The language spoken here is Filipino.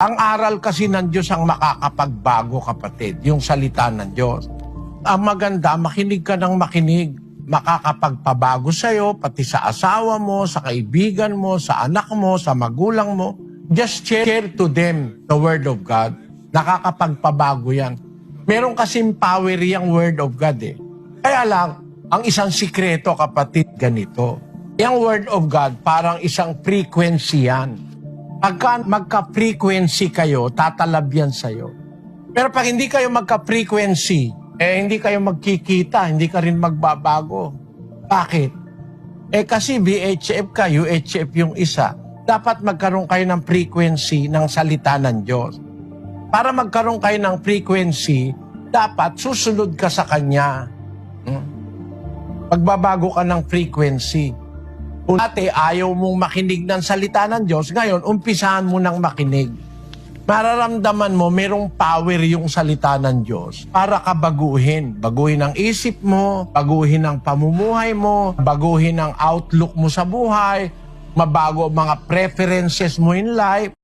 Ang aral kasi ng Diyos ang makakapagbago, kapatid, yung salita ng Diyos. Ang maganda, makinig ka ng makinig. Makakapagpabago sa'yo, pati sa asawa mo, sa kaibigan mo, sa anak mo, sa magulang mo. Just share to them the Word of God. Nakakapagpabago yan. Meron kasing power yung Word of God eh. Kaya lang, ang isang sikreto, kapatid, ganito. Yung Word of God, parang isang frequency yan. Pagka magka-frequency kayo, tatalab yan sa'yo. Pero pag hindi kayo magka-frequency, eh hindi kayo magkikita, hindi ka rin magbabago. Bakit? Eh kasi VHF ka, UHF yung isa. Dapat magkaroon kayo ng frequency ng salita ng Diyos. Para magkaroon kayo ng frequency, dapat susunod ka sa Kanya. Hmm? Magbabago ka ng frequency. Dati ayaw mong makinig ng salita ng Diyos, ngayon umpisahan mo ng makinig. Mararamdaman mo merong power yung salita ng Diyos para ka baguhin. Baguhin ang isip mo, baguhin ang pamumuhay mo, baguhin ang outlook mo sa buhay, mabago mga preferences mo in life.